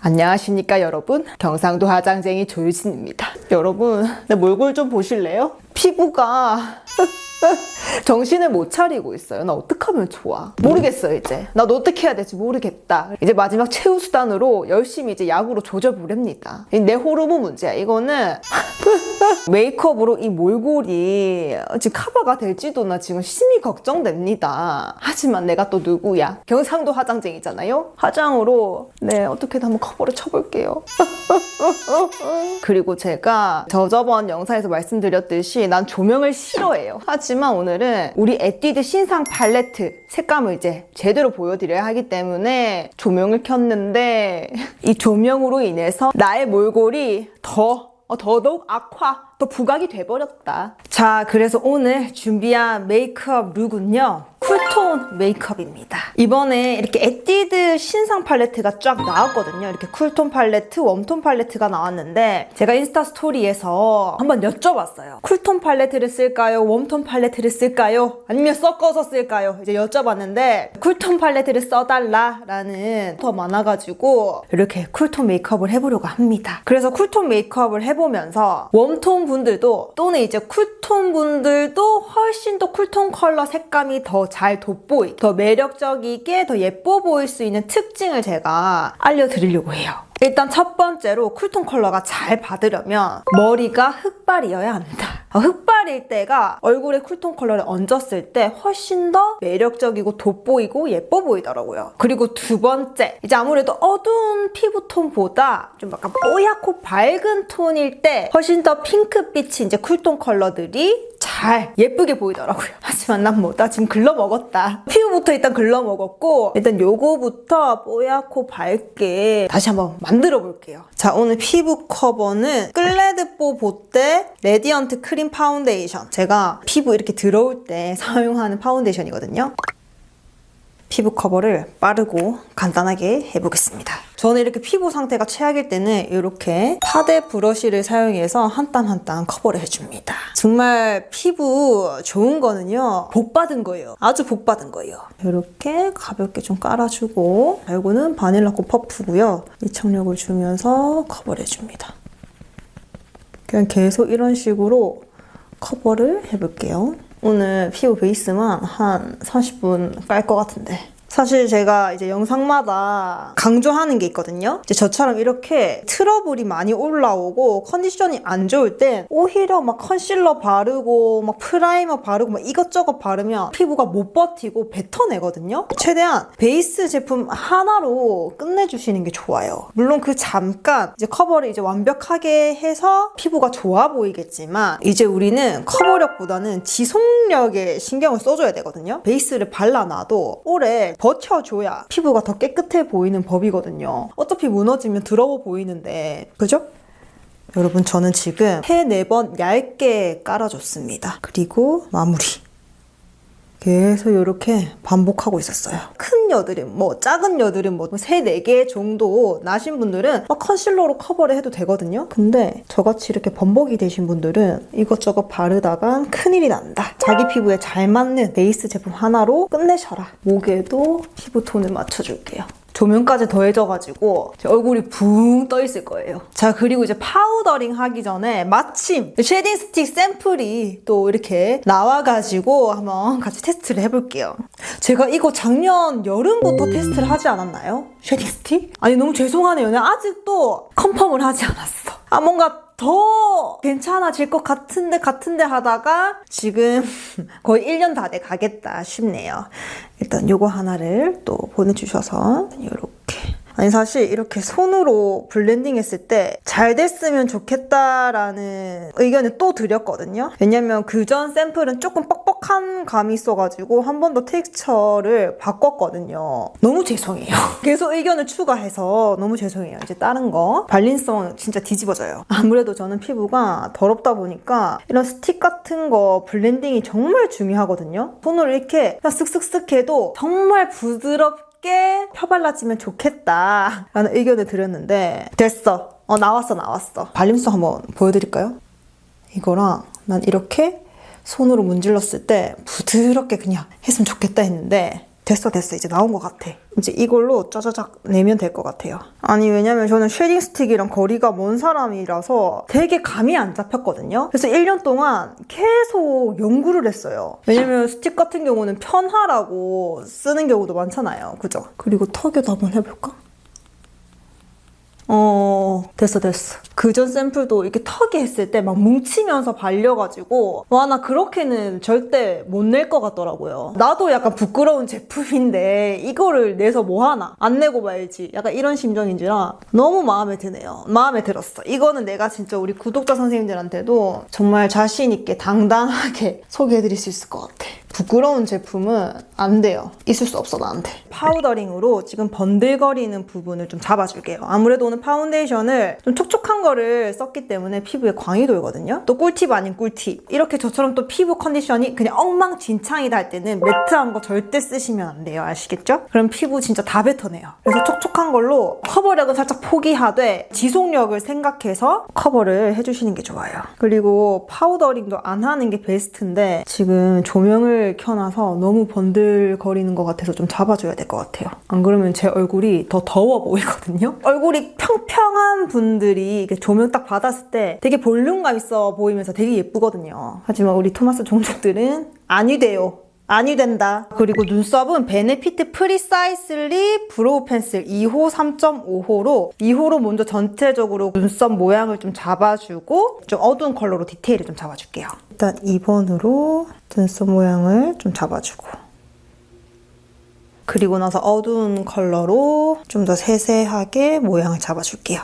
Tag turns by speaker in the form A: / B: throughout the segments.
A: 안녕하십니까 여러분. 경상도 화장쟁이 조유진입니다. 여러분 내 몰골 좀 보실래요? 피부가 정신을 못 차리고 있어요 나 어떡하면 좋아 모르겠어 이제 나도 어떻게 해야 될지 모르겠다 이제 마지막 최후 수단으로 열심히 이제 약으로 조져보렵니다 내 호르몬 문제야 이거는 메이크업으로 이 몰골이 지금 커버가 될지도 나 지금 심히 걱정됩니다. 하지만 내가 또 누구야? 경상도 화장쟁이잖아요? 화장으로 네 어떻게든 한번 커버를 쳐볼게요. 그리고 제가 저저번 영상에서 말씀드렸듯이 난 조명을 싫어해요. 하지만 오늘은 우리 에뛰드 신상 팔레트 색감을 이제 제대로 보여드려야 하기 때문에 조명을 켰는데 이 조명으로 인해서 나의 몰골이 더 어, 더더욱 악화, 더 부각이 돼버렸다. 자, 그래서 오늘 준비한 메이크업 룩은요. 쿨톤 메이크업입니다. 이번에 이렇게 에뛰드 신상 팔레트가 쫙 나왔거든요. 이렇게 쿨톤 팔레트, 웜톤 팔레트가 나왔는데 제가 인스타 스토리에서 한번 여쭤봤어요. 쿨톤 팔레트를 쓸까요? 웜톤 팔레트를 쓸까요? 아니면 섞어서 쓸까요? 이제 여쭤봤는데 쿨톤 팔레트를 써달라라는 더 많아가지고 이렇게 쿨톤 메이크업을 해보려고 합니다. 그래서 쿨톤 메이크업을 해보면서 웜톤 분들도 또는 이제 쿨톤 분들도 훨씬 더 쿨톤 컬러 색감이 더잘 돋보이, 더 매력적이게 더 예뻐 보일 수 있는 특징을 제가 알려드리려고 해요. 일단 첫 번째로 쿨톤 컬러가 잘 받으려면 머리가 흑발이어야 합니다. 어, 흑발일 때가 얼굴에 쿨톤 컬러를 얹었을 때 훨씬 더 매력적이고 돋보이고 예뻐 보이더라고요. 그리고 두 번째, 이제 아무래도 어두운 피부톤보다 좀 약간 뽀얗고 밝은 톤일 때 훨씬 더 핑크빛이 이제 쿨톤 컬러들이 잘 예쁘게 보이더라고요. 하지만 난 뭐다? 지금 글러 먹었다. 피부부터 일단 글러 먹었고 일단 요거부터 뽀얗고 밝게 다시 한번 만들어 볼게요. 자, 오늘 피부 커버는 클레드뽀 보때 레디언트 크림 파운데이션. 제가 피부 이렇게 들어올 때 사용하는 파운데이션이거든요. 피부 커버를 빠르고 간단하게 해보겠습니다. 저는 이렇게 피부 상태가 최악일 때는 이렇게 파데 브러쉬를 사용해서 한 땀 한 땀 커버를 해줍니다. 정말 피부 좋은 거는요, 복 받은 거예요. 아주 복 받은 거예요. 이렇게 가볍게 좀 깔아주고, 이거는 바닐라꽃 퍼프고요. 이착력을 주면서 커버를 해줍니다. 그냥 계속 이런 식으로 커버를 해볼게요. 오늘 피부 베이스만 한 30분 깔 것 같은데. 사실 제가 이제 영상마다 강조하는 게 있거든요. 이제 저처럼 이렇게 트러블이 많이 올라오고 컨디션이 안 좋을 땐 오히려 막 컨실러 바르고 막 프라이머 바르고 막 이것저것 바르면 피부가 못 버티고 뱉어내거든요. 최대한 베이스 제품 하나로 끝내주시는 게 좋아요. 물론 그 잠깐 이제 커버를 이제 완벽하게 해서 피부가 좋아 보이겠지만 이제 우리는 커버력보다는 지속 력에 신경을 써줘야 되거든요. 베이스를 발라놔도 오래 버텨줘야 피부가 더 깨끗해 보이는 법이거든요. 어차피 무너지면 더러워 보이는데, 그죠? 여러분, 저는 지금 세네번 얇게 깔아줬습니다. 그리고 마무리. 계속 이렇게 반복하고 있었어요. 큰 여드름, 뭐 작은 여드름 뭐세네개 정도 나신 분들은 막 컨실러로 커버를 해도 되거든요. 근데 저같이 이렇게 범벅이 되신 분들은 이것저것 바르다간 큰일이 난다. 자기 피부에 잘 맞는 베이스 제품 하나로 끝내셔라. 목에도 피부 톤을 맞춰줄게요. 조명까지 더해져가지고 제 얼굴이 붕 떠 있을 거예요. 자 그리고 이제 파우더링 하기 전에 마침 쉐딩 스틱 샘플이 또 이렇게 나와가지고 한번 같이 테스트를 해볼게요. 제가 이거 작년 여름부터 테스트를 하지 않았나요? 쉐딩 스틱? 아니 너무 죄송하네요. 나 아직도 컨펌을 하지 않았어. 아 뭔가 더 괜찮아질 것 같은데 같은데 하다가 지금 거의 1년 다 돼 가겠다 싶네요. 일단 요거 하나를 또 보내주셔서 이렇게 아니 사실 이렇게 손으로 블렌딩 했을 때 잘 됐으면 좋겠다라는 의견을 또 드렸거든요. 왜냐면 그전 샘플은 조금 뻑뻑한 감이 있어가지고 한 번 더 텍스처를 바꿨거든요. 너무 죄송해요. 계속 의견을 추가해서 너무 죄송해요. 이제 다른 거 발림성 진짜 뒤집어져요. 아무래도 저는 피부가 더럽다 보니까 이런 스틱 같은 거 블렌딩이 정말 중요하거든요. 손으로 이렇게 쓱쓱쓱 해도 정말 부드럽게 펴발라지면 좋겠다 라는 의견을 드렸는데 됐어. 어 나왔어 나왔어. 발림성 한번 보여드릴까요? 이거랑 난 이렇게 손으로 문질렀을 때 부드럽게 그냥 했으면 좋겠다 했는데 됐어 됐어. 이제 나온 것 같아. 이제 이걸로 짜자작 내면 될 것 같아요. 아니 왜냐면 저는 쉐딩 스틱이랑 거리가 먼 사람이라서 되게 감이 안 잡혔거든요. 그래서 1년 동안 계속 연구를 했어요. 왜냐면 스틱 같은 경우는 편하라고 쓰는 경우도 많잖아요. 그죠? 그리고 턱에도 한번 해볼까? 어, 됐어, 됐어. 그 전 샘플도 이렇게 턱에 했을 때 막 뭉치면서 발려가지고, 와, 나 그렇게는 절대 못 낼 것 같더라고요. 나도 약간 부끄러운 제품인데, 이거를 내서 뭐하나? 안 내고 말지. 약간 이런 심정인지라 너무 마음에 드네요. 마음에 들었어. 이거는 내가 진짜 우리 구독자 선생님들한테도 정말 자신 있게 당당하게 소개해드릴 수 있을 것 같아. 부끄러운 제품은 안 돼요. 있을 수 없어, 나한테. 파우더링으로 지금 번들거리는 부분을 좀 잡아줄게요. 아무래도 오늘 파운데이션을 좀 촉촉한 거를 썼기 때문에 피부에 광이 돌거든요. 또 꿀팁 아닌 꿀팁. 이렇게 저처럼 또 피부 컨디션이 그냥 엉망진창이다 할 때는 매트한 거 절대 쓰시면 안 돼요. 아시겠죠? 그럼 피부 진짜 다 뱉어내요. 그래서 촉촉한 걸로 커버력은 살짝 포기하되 지속력을 생각해서 커버를 해주시는 게 좋아요. 그리고 파우더링도 안 하는 게 베스트인데 지금 조명을 켜놔서 너무 번들거리는 것 같아서 좀 잡아줘야 될 것 같아요. 안 그러면 제 얼굴이 더 더워 보이거든요. 얼굴이 평평한 분들이 조명 딱 받았을 때 되게 볼륨감 있어 보이면서 되게 예쁘거든요. 하지만 우리 토마스 종족들은 아니 돼요. 아니 된다. 그리고 눈썹은 베네피트 프리사이슬리 브로우 펜슬 2호 3.5호로 2호로 먼저 전체적으로 눈썹 모양을 좀 잡아주고 좀 어두운 컬러로 디테일을 좀 잡아줄게요. 일단 2번으로 눈썹 모양을 좀 잡아주고 그리고 나서 어두운 컬러로 좀 더 세세하게 모양을 잡아줄게요.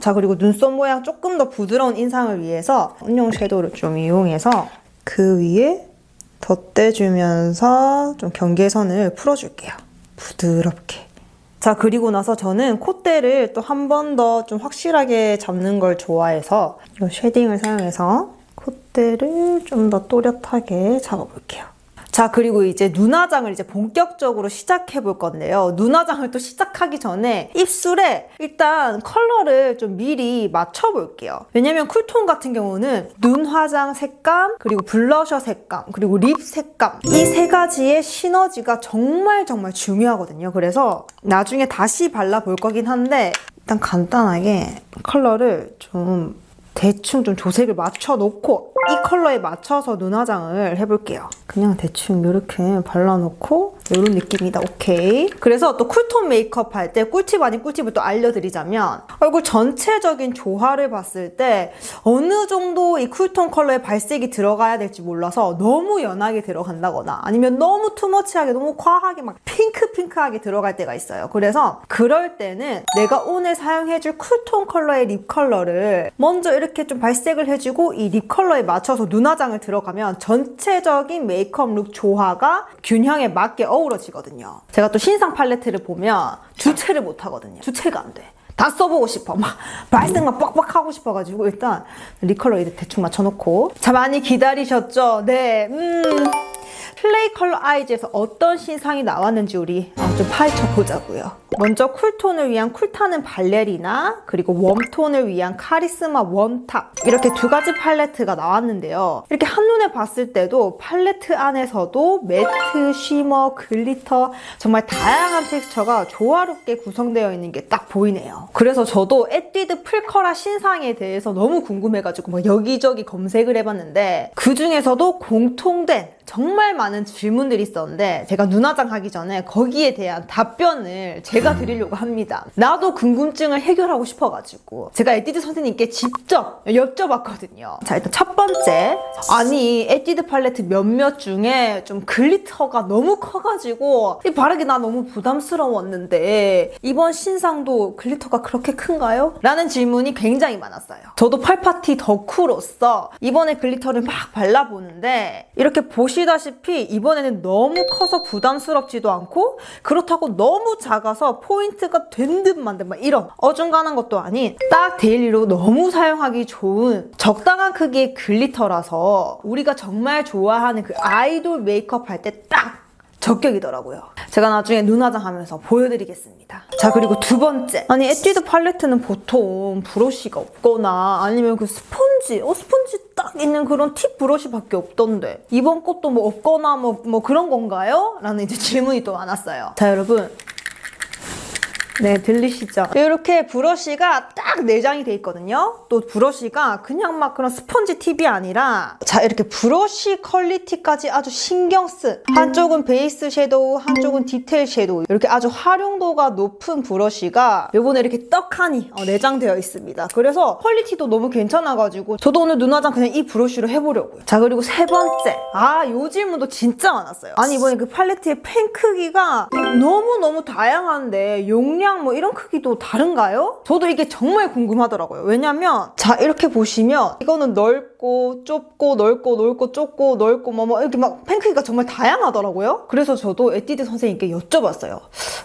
A: 자 그리고 눈썹 모양 조금 더 부드러운 인상을 위해서 은용 섀도우를 좀 이용해서 그 위에 덧대주면서 좀 경계선을 풀어줄게요. 부드럽게. 자 그리고 나서 저는 콧대를 또 한 번 더 좀 확실하게 잡는 걸 좋아해서 이 쉐딩을 사용해서 콧대를 좀 더 또렷하게 잡아볼게요. 자, 그리고 이제 눈화장을 이제 본격적으로 시작해 볼 건데요. 눈화장을 또 시작하기 전에 입술에 일단 컬러를 좀 미리 맞춰 볼게요. 왜냐면 쿨톤 같은 경우는 눈화장 색감, 그리고 블러셔 색감, 그리고 립 색감. 이 세 가지의 시너지가 정말 정말 중요하거든요. 그래서 나중에 다시 발라 볼 거긴 한데 일단 간단하게 컬러를 좀 대충 좀 조색을 맞춰 놓고 이 컬러에 맞춰서 눈화장을 해볼게요. 그냥 대충 이렇게 발라놓고 이런 느낌이다. 오케이. 그래서 또 쿨톤 메이크업 할 때 꿀팁 아닌 꿀팁을 또 알려드리자면 얼굴 전체적인 조화를 봤을 때 어느 정도 이 쿨톤 컬러의 발색이 들어가야 될지 몰라서 너무 연하게 들어간다거나 아니면 너무 투머치하게 너무 과하게 막 핑크핑크하게 들어갈 때가 있어요. 그래서 그럴 때는 내가 오늘 사용해줄 쿨톤 컬러의 립 컬러를 먼저 이렇게 좀 발색을 해주고 이 립 컬러에 맞춰서 눈화장을 들어가면 전체적인 메이크업 룩 조화가 균형에 맞게 어 우러지거든요. 제가 또 신상 팔레트를 보면 주체를 못 하거든요. 주체가 안 돼. 다 써보고 싶어. 막 발색만 빡빡 하고 싶어가지고 일단 이제 대충 맞춰놓고 자 많이 기다리셨죠? 네. 음. 플레이 컬러 아이즈에서 어떤 신상이 나왔는지 우리 아, 좀 파헤쳐 보자고요. 먼저 쿨톤을 위한 쿨타는 발레리나 그리고 웜톤을 위한 카리스마 웜탑 이렇게 두 가지 팔레트가 나왔는데요. 이렇게 한눈에 봤을 때도 팔레트 안에서도 매트, 쉬머, 글리터 정말 다양한 텍스처가 조화롭게 구성되어 있는 게 딱 보이네요. 그래서 저도 에뛰드 풀컬러 신상에 대해서 너무 궁금해가지고 막 여기저기 검색을 해봤는데 그 중에서도 공통된 정말 많은 질문들이 있었는데 제가 눈화장 하기 전에 거기에 대한 답변을 제가 드리려고 합니다. 나도 궁금증을 해결하고 싶어가지고 제가 에뛰드 선생님께 직접 여쭤봤거든요. 자 일단 첫 번째 아니 에뛰드 팔레트 몇몇 중에 좀 글리터가 너무 커가지고 이 바르기 나 너무 부담스러웠는데 이번 신상도 글리터가 그렇게 큰가요? 라는 질문이 굉장히 많았어요. 저도 펄파티 덕후로서 이번에 글리터를 막 발라보는데 이렇게 보시다시피 이번에는 너무 커서 부담스럽지도 않고 그렇다고 너무 작아서 포인트가 된 듯 만든 막 이런 어중간한 것도 아닌 딱 데일리로 너무 사용하기 좋은 적당한 크기의 글리터라서 우리가 정말 좋아하는 그 아이돌 메이크업 할 때딱 적격이더라고요. 제가 나중에 눈화장 하면서 보여드리겠습니다. 자, 그리고 두 번째. 아니, 에뛰드 팔레트는 보통 브러쉬가 없거나 아니면 그 스펀지, 어, 스펀지 딱 있는 그런 팁 브러쉬밖에 없던데. 이번 것도 뭐 없거나 뭐, 뭐 그런 건가요? 라는 이제 질문이 또 많았어요. 자, 여러분. 네, 들리시죠? 이렇게 브러쉬가 딱 내장이 돼 있거든요. 또 브러쉬가 그냥 막 그런 스펀지 팁이 아니라 자, 이렇게 브러쉬 퀄리티까지 아주 신경 쓴 한쪽은 베이스 섀도우, 한쪽은 디테일 섀도우 이렇게 아주 활용도가 높은 브러쉬가 요번에 이렇게 떡하니 어, 내장되어 있습니다. 그래서 퀄리티도 너무 괜찮아가지고 저도 오늘 눈화장 그냥 이 브러쉬로 해보려고요. 자, 그리고 세 번째. 아, 요 질문도 진짜 많았어요. 아니, 이번에 그 팔레트의 펜 크기가 너무너무 다양한데 용량 뭐 이런 크기도 다른가요? 저도 이게 정말 궁금하더라고요. 왜냐면 자 이렇게 보시면 이거는 넓고 좁고 넓고 넓고 좁고 넓고 뭐, 뭐 이렇게 막펜 크기가 정말 다양하더라고요. 그래서 저도 에뛰드 선생님께 여쭤봤어요.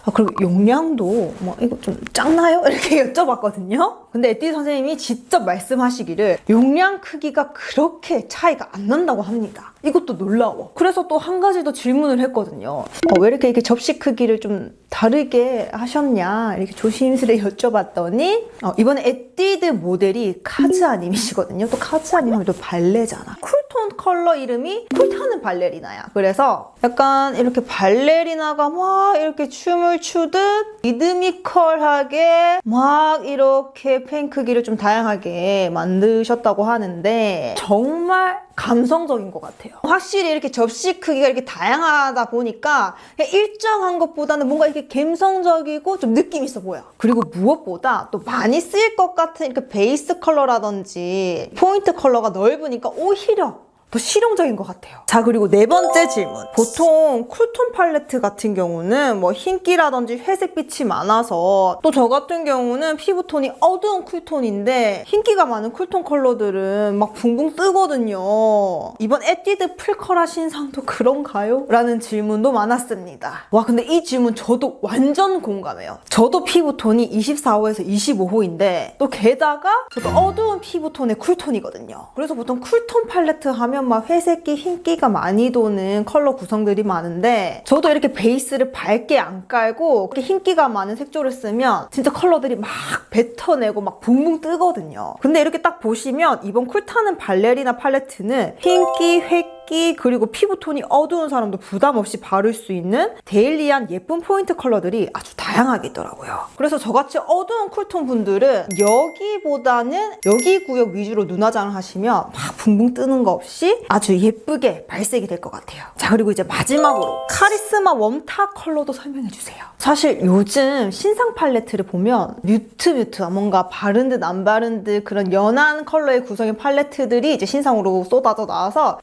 A: 아, 그리고 용량도 뭐 이거 좀 작나요? 이렇게 여쭤봤거든요. 근데 에뛰드 선생님이 직접 말씀하시기를 용량 크기가 그렇게 차이가 안 난다고 합니다. 이것도 놀라워. 그래서 또 한 가지 더 질문을 했거든요. 어, 왜 이렇게, 이렇게 접시 크기를 좀 다르게 하셨냐? 이렇게 조심스레 여쭤봤더니, 어, 이번에 에뛰드 모델이 카즈아님이시거든요. 또 카즈아님 하면 또 발레잖아. 쿨톤 컬러 이름이 쿨타는 발레리나야. 그래서 약간 이렇게 발레리나가 막 이렇게 춤을 추듯 리드미컬하게 막 이렇게 펜 크기를 좀 다양하게 만드셨다고 하는데 정말 감성적인 것 같아요. 확실히 이렇게 접시 크기가 이렇게 다양하다 보니까 일정한 것보다는 뭔가 이렇게 감성적이고 좀 느낌 있어 보여. 그리고 무엇보다 또 많이 쓰일 것 같은 이렇게 베이스 컬러라든지 포인트 컬러가 넓으니까 오히려 더 실용적인 것 같아요. 자, 그리고 네 번째 질문. 보통 쿨톤 팔레트 같은 경우는 뭐 흰기라든지 회색빛이 많아서 또 저 같은 경우는 피부톤이 어두운 쿨톤인데 흰기가 많은 쿨톤 컬러들은 막 붕붕 뜨거든요. 이번 에뛰드 풀컬러 신상도 그런가요? 라는 질문도 많았습니다. 와, 근데 이 질문 저도 완전 공감해요. 저도 피부톤이 24호에서 25호인데 또 게다가 저도 어두운 피부톤의 쿨톤이거든요. 그래서 보통 쿨톤 팔레트 하면 막 회색기, 흰기가 많이 도는 컬러 구성들이 많은데 저도 이렇게 베이스를 밝게 안 깔고 이렇게 흰기가 많은 색조를 쓰면 진짜 컬러들이 막 뱉어내고 막 붕붕 뜨거든요. 근데 이렇게 딱 보시면 이번 쿨타는 발레리나 팔레트는 흰기, 회기 그리고 피부톤이 어두운 사람도 부담 없이 바를 수 있는 데일리한 예쁜 포인트 컬러들이 아주 다양하게 있더라고요. 그래서 저같이 어두운 쿨톤 분들은 여기보다는 여기 구역 위주로 눈화장을 하시면 막 붕붕 뜨는 거 없이 아주 예쁘게 발색이 될 것 같아요. 자, 그리고 이제 마지막으로 카리스마 웜탑 컬러도 설명해 주세요. 사실 요즘 신상 팔레트를 보면 뮤트 뮤트 뭔가 바른 듯 안 바른 듯 그런 연한 컬러의 구성의 팔레트들이 이제 신상으로 쏟아져 나와서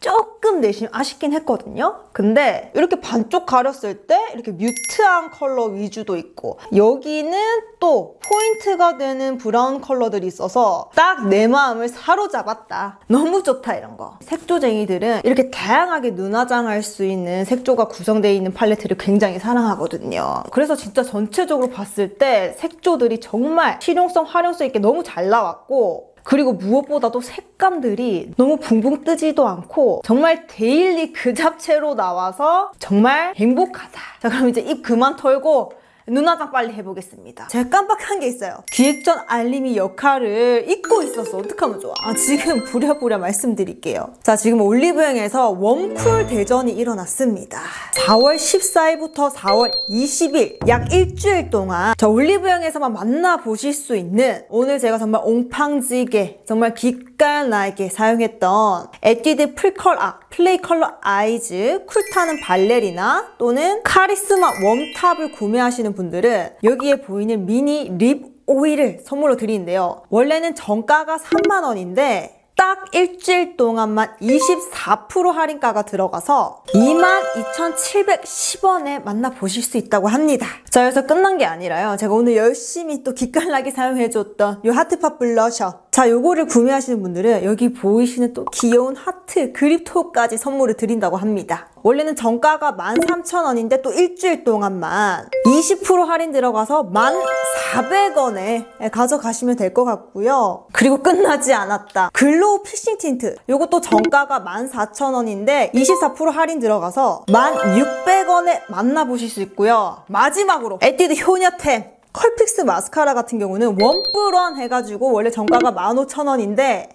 A: 조금 내심 아쉽긴 했거든요. 근데 이렇게 반쪽 가렸을 때 이렇게 뮤트한 컬러 위주도 있고 여기는 또 포인트가 되는 브라운 컬러들이 있어서 딱 내 마음을 사로잡았다. 너무 좋다 이런 거. 색조쟁이들은 이렇게 다양하게 눈화장할 수 있는 색조가 구성되어 있는 팔레트를 굉장히 사랑하거든요. 그래서 진짜 전체적으로 봤을 때 색조들이 정말 실용성, 활용성 있게 너무 잘 나왔고 그리고 무엇보다도 색감들이 너무 붕붕 뜨지도 않고 정말 데일리 그 잡채로 나와서 정말 행복하다. 자 그럼 이제 입 그만 털고 눈화장 빨리 해보겠습니다. 제가 깜빡한 게 있어요. 기획전 알림이 역할을 잊고 있었어. 어떡하면 좋아? 아, 지금 부랴부랴 말씀드릴게요. 자, 지금 올리브영에서 웜쿨 대전이 일어났습니다. 4월 14일부터 4월 20일, 약 일주일 동안 저 올리브영에서만 만나보실 수 있는 오늘 제가 정말 옹팡지게, 정말 기깔나게 사용했던 에뛰드 풀컬, 아, 플레이 컬러 아이즈 쿨타는 발레리나 또는 카리스마 웜탑을 구매하시는 분들은 여기에 보이는 미니 립 오일을 선물로 드리는데요. 원래는 정가가 3만원인데 딱 일주일 동안만 24% 할인가가 들어가서 22,710원에 만나보실 수 있다고 합니다. 자, 여기서 끝난 게 아니라요. 제가 오늘 열심히 또 기깔나게 사용해줬던 이 하트팝 블러셔 자, 요거를 구매하시는 분들은 여기 보이시는 또 귀여운 하트 그립토까지 선물을 드린다고 합니다. 원래는 정가가 13,000원인데 또 일주일 동안만 20% 할인 들어가서 1,400원에 가져가시면 될 것 같고요. 그리고 끝나지 않았다. 글로우 피싱 틴트. 요것도 정가가 14,000원인데 24% 할인 들어가서 1,600원에 만나보실 수 있고요. 마지막으로 에뛰드 효녀템. 컬픽스 마스카라 같은 경우는 원뿔원 해가지고 원래 정가가 15,000원인데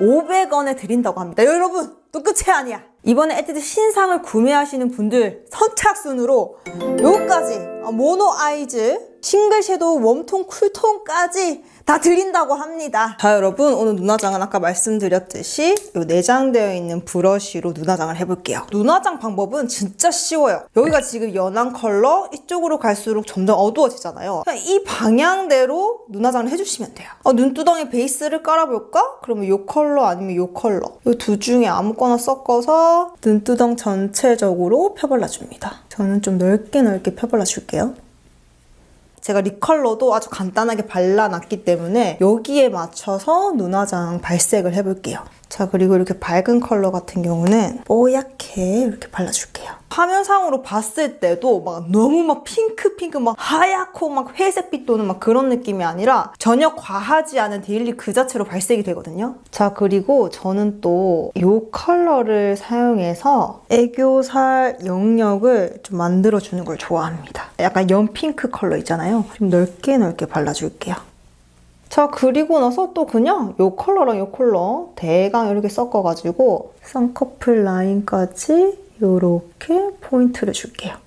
A: 14,500원에 드린다고 합니다. 여러분 또 끝이 아니야. 이번에 에뛰드 신상을 구매하시는 분들 선착순으로 요까지 어, 모노 아이즈 싱글 섀도우 웜톤 쿨톤까지 다 드린다고 합니다. 자 여러분 오늘 눈화장은 아까 말씀드렸듯이 요 내장되어 있는 브러쉬로 눈화장을 해볼게요. 눈화장 방법은 진짜 쉬워요. 여기가 지금 연한 컬러 이쪽으로 갈수록 점점 어두워지잖아요. 이 방향대로 눈화장을 해주시면 돼요. 어, 눈두덩이 베이스를 깔아볼까? 그러면 이 컬러 아니면 이 컬러 이 두 중에 아무거나 섞어서 눈두덩 전체적으로 펴발라줍니다. 저는 좀 넓게 넓게 펴발라줄게요. 제가 립 컬러도 아주 간단하게 발라놨기 때문에 여기에 맞춰서 눈화장 발색을 해볼게요. 자, 그리고 이렇게 밝은 컬러 같은 경우는 뽀얗게 이렇게 발라줄게요. 화면상으로 봤을 때도 막 너무 막 핑크 핑크 막 하얗고 막 회색빛 도는 막 그런 느낌이 아니라 전혀 과하지 않은 데일리 그 자체로 발색이 되거든요. 자, 그리고 저는 또 이 컬러를 사용해서 애교살 영역을 좀 만들어주는 걸 좋아합니다. 약간 연핑크 컬러 있잖아요. 좀 넓게 넓게 발라줄게요. 자 그리고 나서 또 그냥 이 컬러랑 이 컬러 대강 이렇게 섞어가지고 쌍꺼풀 라인까지 이렇게 포인트를 줄게요.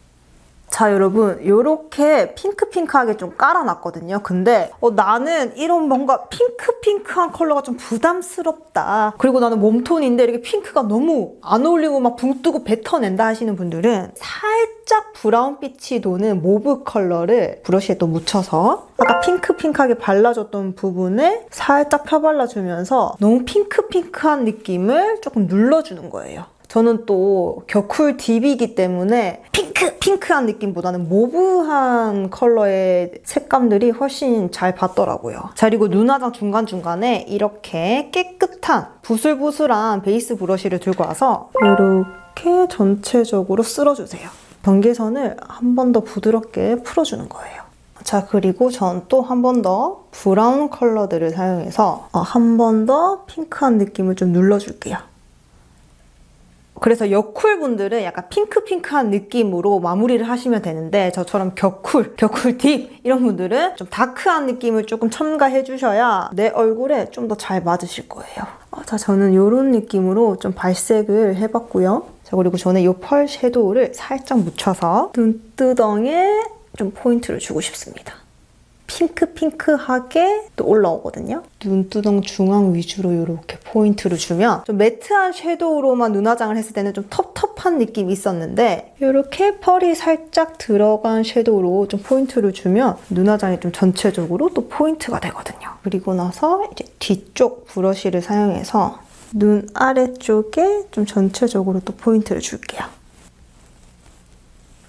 A: 자 여러분 이렇게 핑크핑크하게 좀 깔아놨거든요. 근데 어, 나는 이런 뭔가 핑크핑크한 컬러가 좀 부담스럽다. 그리고 나는 몸톤인데 이렇게 핑크가 너무 안 어울리고 막 붕 뜨고 뱉어낸다 하시는 분들은 살짝 브라운빛이 도는 모브 컬러를 브러쉬에 또 묻혀서 아까 핑크핑크하게 발라줬던 부분을 살짝 펴발라주면서 너무 핑크핑크한 느낌을 조금 눌러주는 거예요. 저는 또 격쿨 딥이기 때문에 핑크 핑크한 느낌보다는 모브한 컬러의 색감들이 훨씬 잘 받더라고요. 자 그리고 눈화장 중간 중간에 이렇게 깨끗한 부슬부슬한 베이스 브러쉬를 들고 와서 이렇게 전체적으로 쓸어주세요. 경계선을 한 번 더 부드럽게 풀어주는 거예요. 자 그리고 전 또 한 번 더 브라운 컬러들을 사용해서 어, 한번 더 핑크한 느낌을 좀 눌러줄게요. 그래서 여쿨 분들은 약간 핑크핑크한 느낌으로 마무리를 하시면 되는데 저처럼 격쿨, 격쿨 딥 이런 분들은 좀 다크한 느낌을 조금 첨가해 주셔야 내 얼굴에 좀 더 잘 맞으실 거예요. 어, 자 저는 이런 느낌으로 좀 발색을 해봤고요. 자 그리고 저는 이 펄 섀도우를 살짝 묻혀서 눈두덩에 좀 포인트를 주고 싶습니다. 핑크핑크하게 또 올라오거든요. 눈두덩 중앙 위주로 이렇게 포인트를 주면 좀 매트한 섀도우로만 눈화장을 했을 때는 좀 텁텁한 느낌이 있었는데 이렇게 펄이 살짝 들어간 섀도우로 좀 포인트를 주면 눈화장이 좀 전체적으로 또 포인트가 되거든요. 그리고 나서 이제 뒤쪽 브러쉬를 사용해서 눈 아래쪽에 좀 전체적으로 또 포인트를 줄게요.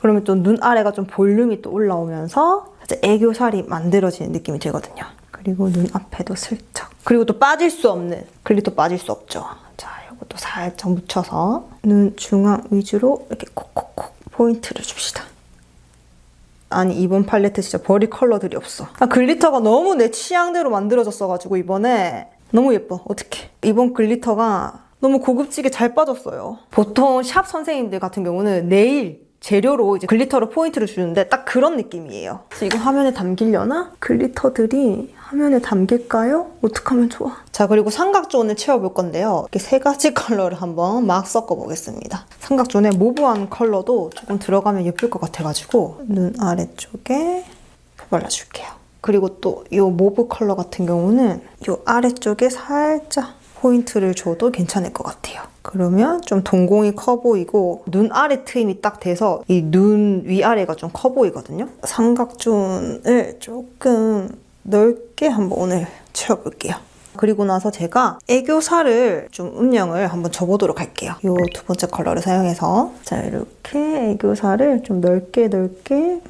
A: 그러면 또눈 아래가 좀 볼륨이 또 올라오면서 살짝 애교살이 만들어지는 느낌이 들거든요. 그리고 눈 앞에도 슬쩍. 그리고 또 빠질 수 없는 글리터 빠질 수 없죠. 자, 이것도 살짝 묻혀서 눈 중앙 위주로 이렇게 콕콕콕 포인트를 줍시다. 아니 이번 팔레트 진짜 버릴 컬러들이 없어. 아, 글리터가 너무 내 취향대로 만들어졌어가지고 이번에 너무 예뻐. 어떡해. 이번 글리터가 너무 고급지게 잘 빠졌어요. 보통 샵 선생님들 같은 경우는 네일 재료로 이제 글리터로 포인트를 주는데 딱 그런 느낌이에요. 그래서 이거 화면에 담기려나? 글리터들이 화면에 담길까요? 어떡하면 좋아? 자 그리고 삼각존을 채워볼 건데요. 이렇게 세 가지 컬러를 한번 막 섞어보겠습니다. 삼각존에 모브한 컬러도 조금 들어가면 예쁠 것 같아가지고 눈 아래쪽에 발라줄게요. 그리고 또 이 모브 컬러 같은 경우는 이 아래쪽에 살짝 포인트를 줘도 괜찮을 것 같아요. 그러면 좀 동공이 커 보이고 눈 아래 트임이 딱 돼서 이 눈 위아래가 좀 커 보이거든요. 삼각존을 조금 넓게 한번 오늘 채워볼게요. 그리고 나서 제가 애교살을 좀 음영을 한번 줘보도록 할게요. 이 두 번째 컬러를 사용해서 자 이렇게 애교살을 좀 넓게 넓게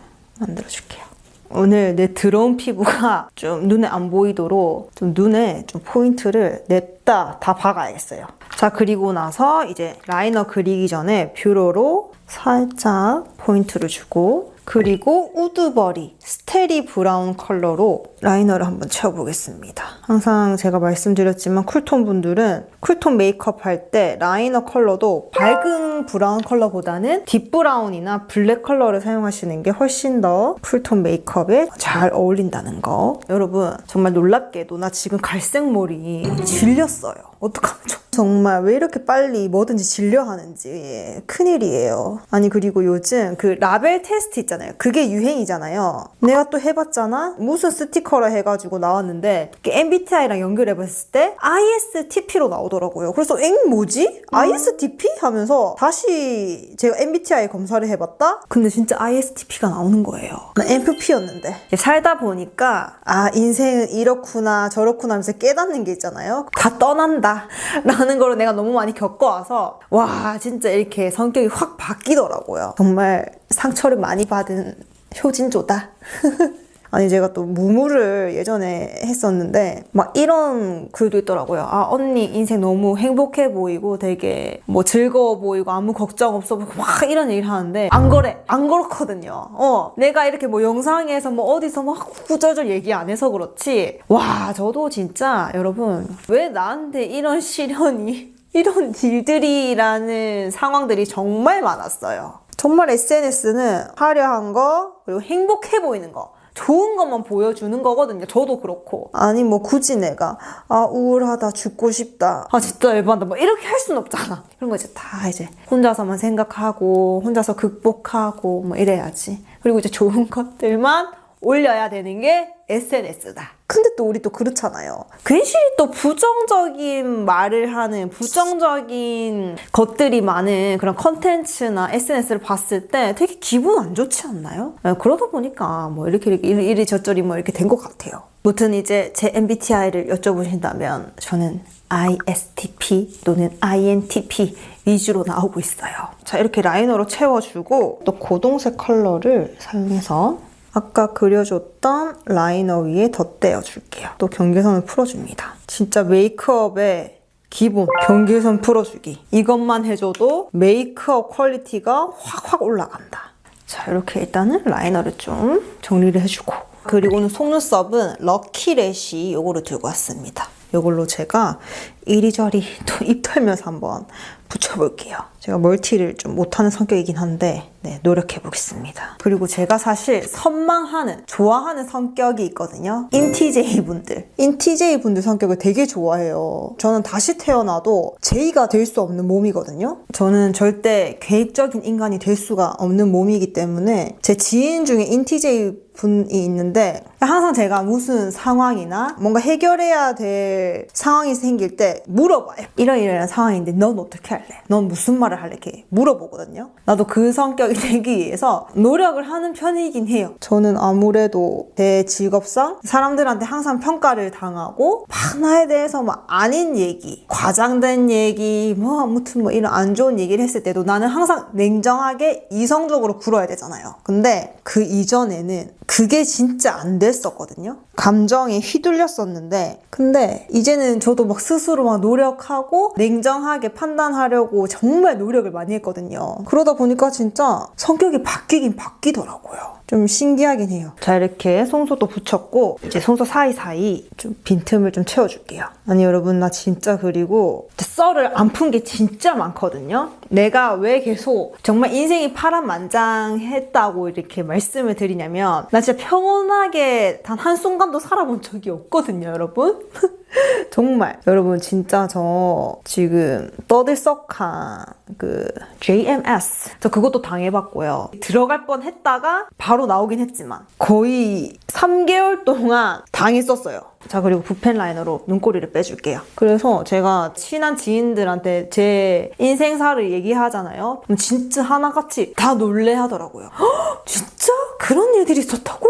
A: 만들어줄게요. 오늘 내 들어온 피부가 좀 눈에 안 보이도록 좀 눈에 좀 포인트를 냈 다 다 박아야겠어요. 자, 그리고 나서 이제 라이너 그리기 전에 뷰러로 살짝 포인트를 주고 그리고 우드버리 스테리 브라운 컬러로 라이너를 한번 채워보겠습니다. 항상 제가 말씀드렸지만 쿨톤 분들은 쿨톤 메이크업 할 때 라이너 컬러도 밝은 브라운 컬러보다는 딥 브라운이나 블랙 컬러를 사용하시는 게 훨씬 더 쿨톤 메이크업에 잘 어울린다는 거. 여러분 정말 놀랍게도 나 지금 갈색 머리 질렸어 요. 어떡하면 좋 정말 왜 이렇게 빨리 뭐든지 질려 하는지 큰일이에요. 아니 그리고 요즘 그 라벨 테스트 있잖아요. 그게 유행이잖아요. 내가 또 해봤잖아. 무슨 스티커라 해가지고 나왔는데 MBTI랑 연결해봤을 때 ISTP로 나오더라고요. 그래서 엥 뭐지? ISTP 하면서 다시 제가 MBTI 검사를 해봤다. 근데 진짜 ISTP가 나오는 거예요. 나 MFP였는데 살다 보니까 아 인생은 이렇구나 저렇구나 하면서 깨닫는 게 있잖아요. 다 떠난다. 라는 거를 내가 너무 많이 겪어와서 와 진짜 이렇게 성격이 확 바뀌더라고요. 정말 상처를 많이 받은 효진조다. 아니 제가 또 무무를 예전에 했었는데 막 이런 글도 있더라고요. 아 언니 인생 너무 행복해 보이고 되게 뭐 즐거워 보이고 아무 걱정 없어 보이고 막 이런 얘기를 하는데 안 그래 안 그렇거든요. 어 내가 이렇게 뭐 영상에서 뭐 어디서 막 구절절 얘기 안 해서 그렇지 와 저도 진짜 여러분 왜 나한테 이런 시련이 이런 일들이라는 상황들이 정말 많았어요. 정말 SNS는 화려한 거 그리고 행복해 보이는 거 좋은 것만 보여주는 거거든요. 저도 그렇고. 아니 뭐 굳이 내가 아 우울하다 죽고 싶다. 아 진짜 열받다. 뭐 이렇게 할 수는 없잖아. 그런 거 이제 다 이제 혼자서만 생각하고 혼자서 극복하고 뭐 이래야지. 그리고 이제 좋은 것들만 올려야 되는 게 SNS다. 근데 또 우리 또 그렇잖아요. 괜시리 또 부정적인 말을 하는 부정적인 것들이 많은 그런 컨텐츠나 SNS를 봤을 때 되게 기분 안 좋지 않나요? 네, 그러다 보니까 뭐 이렇게 이렇게 이리, 이리 저쩌리 뭐 이렇게 된 것 같아요. 무튼 이제 제 MBTI를 여쭤보신다면 저는 ISTP 또는 INTP 위주로 나오고 있어요. 자, 이렇게 라이너로 채워주고 또 고동색 컬러를 사용해서 아까 그려줬던 라이너 위에 덧대어 줄게요. 또 경계선을 풀어줍니다. 진짜 메이크업의 기본 경계선 풀어주기. 이것만 해줘도 메이크업 퀄리티가 확확 올라간다. 자, 이렇게 일단은 라이너를 좀 정리를 해주고. 그리고 오늘 속눈썹은 럭키렛이 요거를 들고 왔습니다. 요걸로 제가 이리저리 또 입 털면서 한번 붙여볼게요. 제가 멀티를 좀 못하는 성격이긴 한데 네, 노력해 보겠습니다. 그리고 제가 사실 선망하는, 좋아하는 성격이 있거든요. 인티제이 분들. 인티제이 분들 성격을 되게 좋아해요. 저는 다시 태어나도 제이가 될 수 없는 몸이거든요. 저는 절대 계획적인 인간이 될 수가 없는 몸이기 때문에 제 지인 중에 인티제이 분이 있는데 항상 제가 무슨 상황이나 뭔가 해결해야 될 상황이 생길 때 물어봐요. 이런 이런 상황인데 넌 어떻게 할래? 넌 무슨 말을 할래? 이렇게 물어보거든요. 나도 그 성격이 되기 위해서 노력을 하는 편이긴 해요. 저는 아무래도 제 직업상 사람들한테 항상 평가를 당하고 막 나에 대해서 막 아닌 얘기, 과장된 얘기, 뭐 아무튼 뭐 이런 안 좋은 얘기를 했을 때도 나는 항상 냉정하게 이성적으로 굴어야 되잖아요. 근데 그 이전에는 그게 진짜 안 됐었거든요. 감정에 휘둘렸었는데, 근데 이제는 저도 막 스스로 막 노력하고 냉정하게 판단하려고 정말 노력을 많이 했거든요. 그러다 보니까 진짜 성격이 바뀌긴 바뀌더라고요. 좀 신기하긴 해요. 자, 이렇게 송소도 붙였고, 이제 송소 사이사이 좀 빈틈을 좀 채워줄게요. 아니, 여러분, 나 진짜 그리고 썰을 안 푼 게 진짜 많거든요. 내가 왜 계속 정말 인생이 파란만장했다고 이렇게 말씀을 드리냐면, 나 진짜 평온하게 단 한순간도 살아본 적이 없거든요, 여러분. 정말. 여러분 진짜 저 지금 떠들썩한 그 JMS 저 그것도 당해봤고요. 들어갈 뻔 했다가 바로 나오긴 했지만 거의 3개월 동안 당했었어요. 자 그리고 붓펜 라이너로 눈꼬리를 빼줄게요. 그래서 제가 친한 지인들한테 제 인생사를 얘기하잖아요. 진짜 하나같이 다 놀래하더라고요. 헉, 진짜? 그런 일들이 있었다고?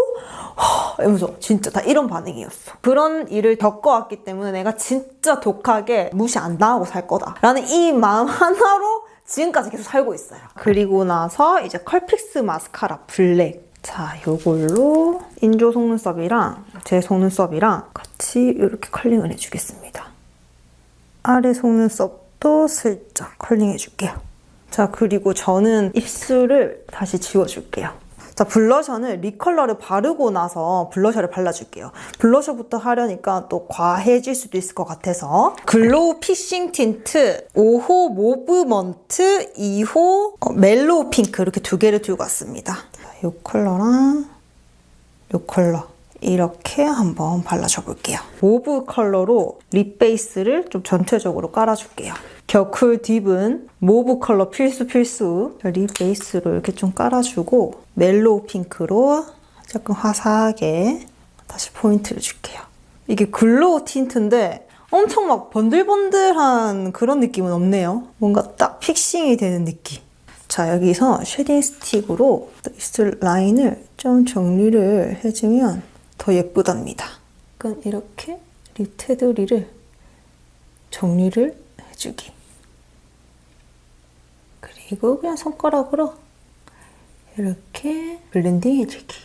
A: 허, 이러면서 진짜 다 이런 반응이었어. 그런 일을 겪어왔기 때문에 내가 진짜 독하게 무시 안 당하고 살 거다. 라는 이 마음 하나로 지금까지 계속 살고 있어요. 그리고 나서 이제 컬픽스 마스카라 블랙. 자, 요걸로 인조 속눈썹이랑 제 속눈썹이랑 같이 이렇게 컬링을 해주겠습니다. 아래 속눈썹도 슬쩍 컬링 해줄게요. 자, 그리고 저는 입술을 다시 지워줄게요. 자, 블러셔는 립 컬러를 바르고 나서 블러셔를 발라줄게요. 블러셔부터 하려니까 또 과해질 수도 있을 것 같아서 글로우 피싱 틴트 5호 모브먼트 2호 어, 멜로우 핑크 이렇게 두 개를 들고 왔습니다. 자, 이 컬러랑 이 컬러 이렇게 한번 발라줘 볼게요. 모브 컬러로 립 베이스를 좀 전체적으로 깔아줄게요. 겨쿨 딥은 모브 컬러 필수 필수 립 베이스로 이렇게 좀 깔아주고 멜로우 핑크로 조금 화사하게 다시 포인트를 줄게요. 이게 글로우 틴트인데 엄청 막 번들번들한 그런 느낌은 없네요. 뭔가 딱 픽싱이 되는 느낌. 자, 여기서 쉐딩 스틱으로 입술 라인을 좀 정리를 해주면 더 예쁘답니다. 약간 이렇게 립 테두리를 정리를 해주기. 그리고 그냥 손가락으로 이렇게 블렌딩 해주기.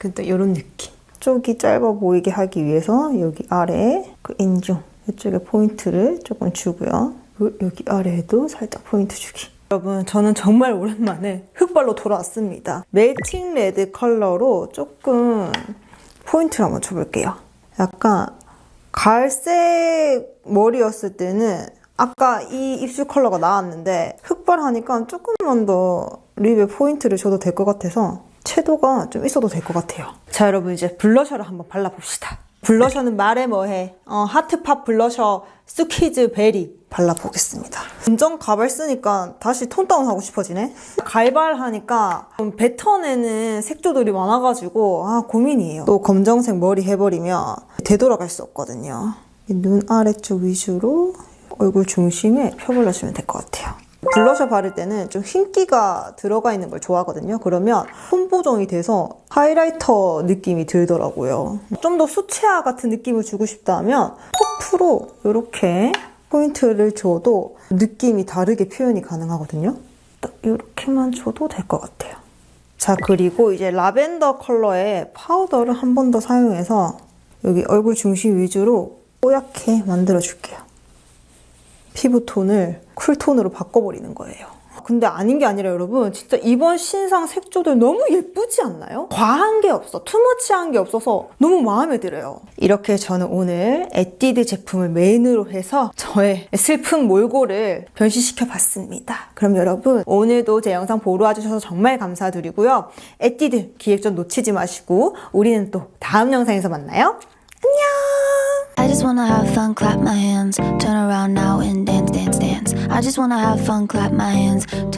A: 근데 이런 느낌. 쪽이 짧아 보이게 하기 위해서 여기 아래 그 인중 이쪽에 포인트를 조금 주고요. 여기 아래에도 살짝 포인트 주기. 여러분 저는 정말 오랜만에 흑발로 돌아왔습니다. 매칭 레드 컬러로 조금 포인트를 한번 줘볼게요. 약간 갈색 머리였을 때는 아까 이 입술 컬러가 나왔는데 흑발하니까 조금만 더 립에 포인트를 줘도 될 것 같아서 채도가 좀 있어도 될 것 같아요. 자 여러분 이제 블러셔를 한번 발라봅시다. 블러셔는 말해 뭐해 어, 하트팝 블러셔 스퀴즈 베리 발라보겠습니다. 검정 가발 쓰니까 다시 톤 다운 하고 싶어지네. 갈발 하니까 좀 뱉어내는 색조들이 많아가지고 아 고민이에요. 또 검정색 머리 해버리면 되돌아갈 수 없거든요. 눈 아래쪽 위주로 얼굴 중심에 펴발라주면 될 것 같아요. 블러셔 바를 때는 좀 흰기가 들어가 있는 걸 좋아하거든요. 그러면 톤 보정이 돼서 하이라이터 느낌이 들더라고요. 좀 더 수채화 같은 느낌을 주고 싶다면 퍼프로 이렇게 포인트를 줘도 느낌이 다르게 표현이 가능하거든요. 딱 이렇게만 줘도 될 것 같아요. 자, 그리고 이제 라벤더 컬러의 파우더를 한 번 더 사용해서 여기 얼굴 중심 위주로 뽀얗게 만들어줄게요. 피부톤을 쿨톤으로 바꿔버리는 거예요. 근데 아닌 게 아니라 여러분 진짜 이번 신상 색조들 너무 예쁘지 않나요? 과한 게 없어 투머치한 게 없어서 너무 마음에 들어요 이렇게 저는 오늘 에뛰드 제품을 메인으로 해서 저의 슬픈 몰골을 변신시켜 봤습니다 그럼 여러분 오늘도 제 영상 보러 와주셔서 정말 감사드리고요 에뛰드 기획전 놓치지 마시고 우리는 또 다음 영상에서 만나요
B: I just wanna have fun, clap my hands, turn around now and dance, dance, dance. I just wanna have fun, clap my hands, turn.